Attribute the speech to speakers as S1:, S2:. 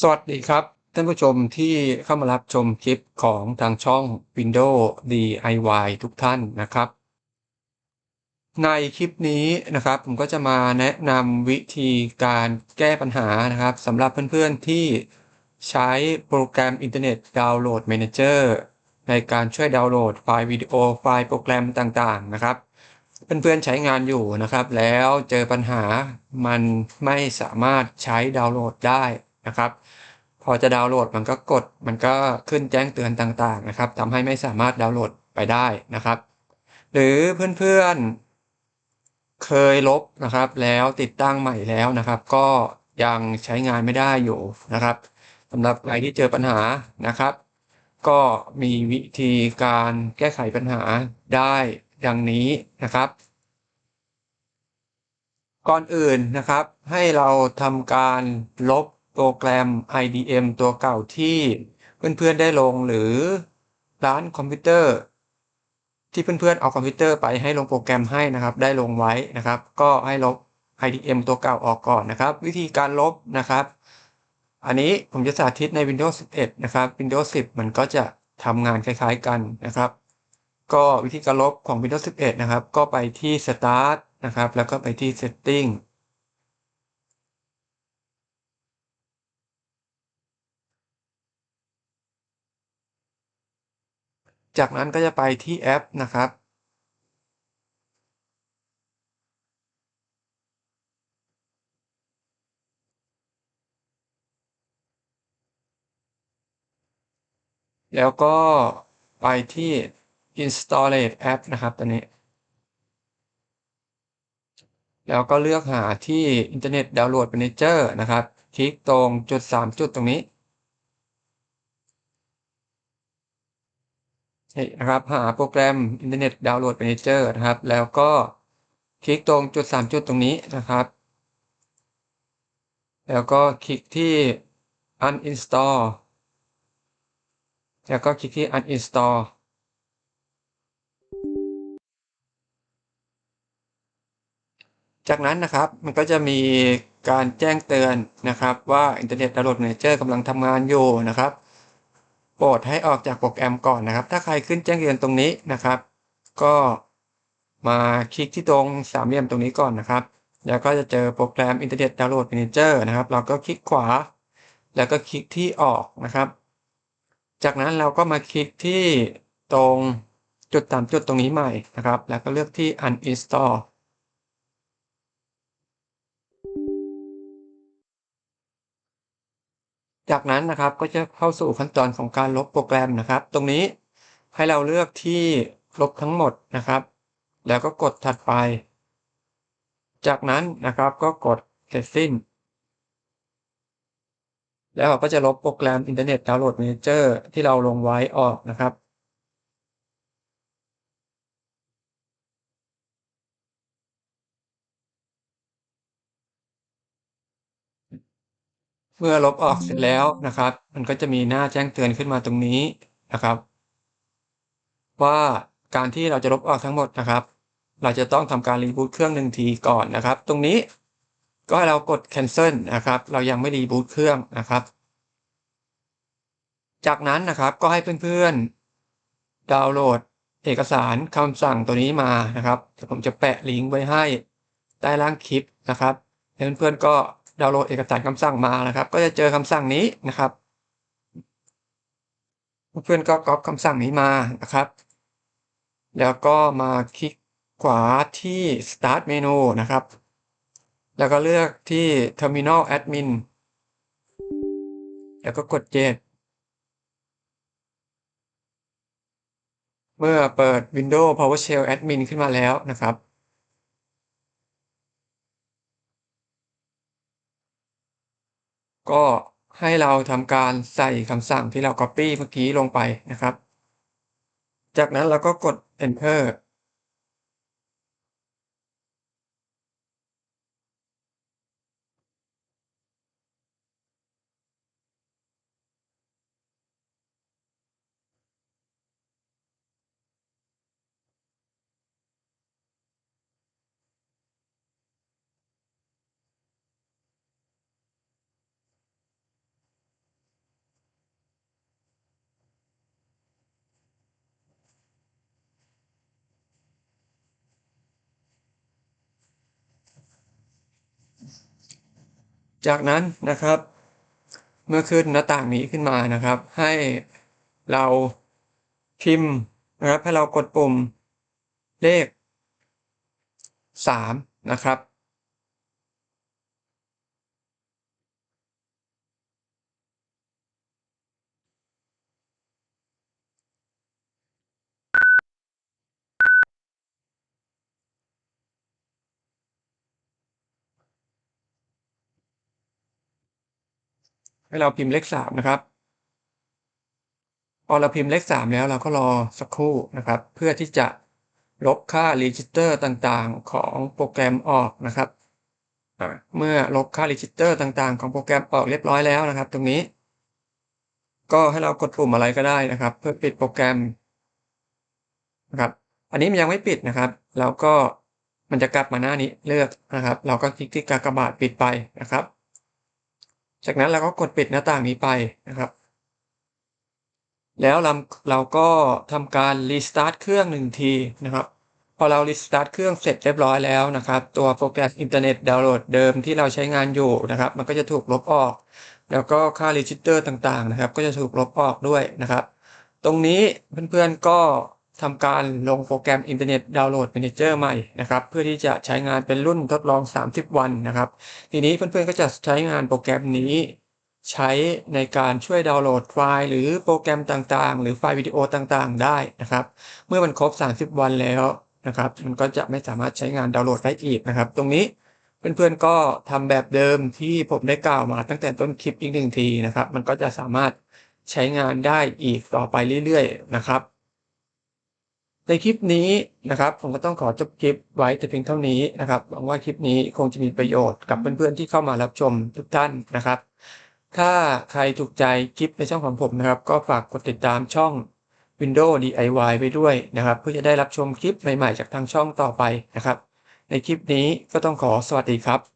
S1: สวัสดีครับท่านผู้ชมที่เข้ามารับชมคลิปของทางช่อง Windows DIY ทุกท่านนะครับ ในคลิปนี้นะครับผมก็จะมาแนะนำวิธีการแก้ปัญหานะครับสำหรับเพื่อนๆที่ใช้โปรแกรมอินเทอร์เน็ตดาวน์โหลด Manager ในการช่วยดาวน์โหลดไฟล์วิดีโอไฟล์โปรแกรมต่างๆนะครับเพื่อนๆใช้งานอยู่นะครับ แล้วเจอปัญหามันไม่สามารถใช้ดาวน์โหลดได้ นะครับ พอจะดาวน์โหลดมันก็กดมันก็ขึ้นแจ้งเตือนต่างๆนะครับทำให้ไม่สามารถดาวน์โหลดไปได้นะครับ หรือเพื่อนๆเคยลบนะครับ แล้วติดตั้งใหม่แล้วนะครับ ก็ยังใช้งานไม่ได้อยู่นะครับสำหรับใครที่เจอปัญหานะครับ ก็มีวิธีการแก้ไขปัญหาได้ดังนี้นะครับ ก่อนอื่นนะครับให้เราทำการลบ โปรแกรม IDM ตัวเก่าที่เพื่อนๆได้ลงหรือร้านคอมพิวเตอร์ ที่เพื่อนๆเอาคอมพิวเตอร์ไปให้ลงโปรแกรมให้นะครับ ได้ลงไว้นะครับ ก็ให้ลบ IDM ตัวเก่าออกก่อนนะครับ วิธีการลบนะครับ อันนี้ผมจะสาธิตใน Windows 11 นะครับ Windows 10 มันก็จะทำงานคล้ายๆกันนะครับ ก็วิธีการลบของ Windows 11 นะครับ ก็ไปที่ Start นะครับ แล้วก็ไปที่ Setting จากนั้นก็จะไปที่แอปนะครับ แล้วก็ไปที่ Installate App นะครับตัวนี้ แล้วก็เลือกหาที่ Internet Download Manager นะครับ คลิกตรงจุด 3 จุดตรงนี้ นี่นะครับหาโปรแกรม Internet Download Manager นะครับ แล้วก็คลิกตรงจุด 3 จุดตรงนี้นะครับ แล้วก็คลิกที่ Uninstall แล้วก็คลิกที่ uninstall จากนั้นนะครับมันก็จะมีการแจ้งเตือนนะครับว่า Internet Download Manager กำลังทำงานอยู่นะครับ รดให้ออกจากโปรแกรมก่อนนะครับ ถ้าใครขึ้นแจ้งเตือนตรงนี้นะครับ ก็มาคลิกที่ตรงสามเหลี่ยมตรงนี้ก่อนนะครับ แล้วก็จะเจอโปรแกรม Internet Download Manager นะครับ เราก็คลิกขวา แล้วก็คลิกที่ออกนะครับ จากนั้นเราก็มาคลิกที่ตรงจุดสามจุดตรงนี้ใหม่นะครับ แล้วก็เลือกที่ uninstall จากนั้นนะครับก็จะเข้าสู่ขั้นตอนของการลบโปรแกรมนะครับ ตรงนี้ให้เราเลือกที่ลบทั้งหมดนะครับ แล้วก็กดถัดไป จากนั้นนะครับก็กดเสร็จสิ้น แล้วเราก็จะลบโปรแกรม Internet Download Manager ที่เราลงไว้ออกนะครับ เมื่อลบออกเสร็จแล้วนะครับ มันก็จะมีหน้าแจ้งเตือนขึ้นมาตรงนี้นะครับ ว่าการที่เราจะลบออกทั้งหมดนะครับ เราจะต้องทำการรีบูตเครื่องหนึ่งทีก่อนนะครับ ตรงนี้ก็ให้เรากด cancel นะครับ เรายังไม่รีบูตเครื่องนะครับ จากนั้นนะครับก็ให้เพื่อนๆ ดาวน์โหลดเอกสารคำสั่งตัวนี้มานะครับเดี๋ยวผมจะแปะลิงก์ไว้ให้ใต้ล่างคลิปนะครับเพื่อนๆก็ ดาวน์โหลดเอกสารคำสั่งมานะครับ ก็จะเจอคำสั่งนี้นะครับ เพื่อนก็ก๊อปคำสั่งนี้มานะครับ แล้วก็มาคลิกขวาที่ start menu นะครับ แล้วก็เลือกที่ terminal admin แล้วก็กด J เมื่อเปิด Windows PowerShell Admin ขึ้นมาแล้วนะครับ ก็ให้เราทำการใส่คำสั่งที่เรา Copy เมื่อกี้ลงไปนะครับ จากนั้นเราก็กด Enter จากนั้นนะครับ เมื่อขึ้นหน้าต่างนี้ขึ้นมานะครับ ให้เราพิมพ์นะครับให้เรากดปุ่มเลขสามนะครับ ให้เราพิมพ์เลขสามนะครับ พอเราพิมพ์เลขสามแล้วเราก็รอสักครู่นะครับ เพื่อที่จะลบค่ารีจิสเตอร์ต่างๆ ของโปรแกรมออกนะครับ เมื่อลบค่ารีจิสเตอร์ต่างๆ ของโปรแกรมออกเรียบร้อยแล้วนะครับ ตรงนี้ ก็ให้เรากดปุ่มอะไรก็ได้นะครับ เพื่อปิดโปรแกรมนะครับ อันนี้มันยังไม่ปิดนะครับ เราก็มันจะกลับมาหน้านี้เลือกนะครับ เราก็คลิกที่กากบาทปิดไปนะครับ จากนั้นเราก็กดปิดหน้าต่างนี้ไปนะครับ แล้วเราเราก็ทำการรีสตาร์ทเครื่องหนึ่งทีนะครับพอเรารีสตาร์ทเครื่องเสร็จเรียบร้อยแล้วนะครับ ตัวโปรแกรมอินเทอร์เน็ตดาวน์โหลดเดิมที่เราใช้งานอยู่นะครับ มันก็จะถูกลบออก แล้วก็ค่ารีจิสเตอร์ต่างๆนะครับ ก็จะถูกลบออกด้วยนะครับ ตรงนี้เพื่อนๆก็ ทำการลงโปรแกรมอินเทอร์เน็ตดาวน์โหลดแมนเจอร์ใหม่นะครับเพื่อที่จะใช้งานเป็นรุ่นทดลอง 30 วันนะครับ ทีนี้เพื่อนๆก็จะใช้งานโปรแกรมนี้ ใช้ในการช่วยดาวน์โหลดไฟล์ หรือโปรแกรมต่างๆ หรือไฟล์วิดีโอต่างๆ ได้นะครับ เมื่อมันครบ 30 วันแล้วนะครับ มันก็จะไม่สามารถใช้งานดาวน์โหลดได้อีกนะครับ ตรงนี้เพื่อนๆก็ทำแบบเดิมที่ผมได้กล่าวมาตั้งแต่ต้นคลิปอีกหนึ่งทีนะครับ มันก็จะสามารถใช้งานได้อีกต่อไปเรื่อยๆนะครับ ในคลิปนี้นะครับ ผมก็ต้องขอจบคลิปไว้แต่เพียงเท่านี้นะครับหวังว่าคลิปนี้คงจะมีประโยชน์กับเพื่อนๆที่เข้ามารับชมทุกท่านนะครับ ถ้าใครถูกใจคลิปในช่องของผมนะครับ ก็ฝากกดติดตามช่อง Windows DIY ไปด้วยนะครับ เพื่อจะได้รับชมคลิปใหม่ๆ จากทางช่องต่อไปนะครับ ในคลิปนี้ก็ต้องขอสวัสดีครับ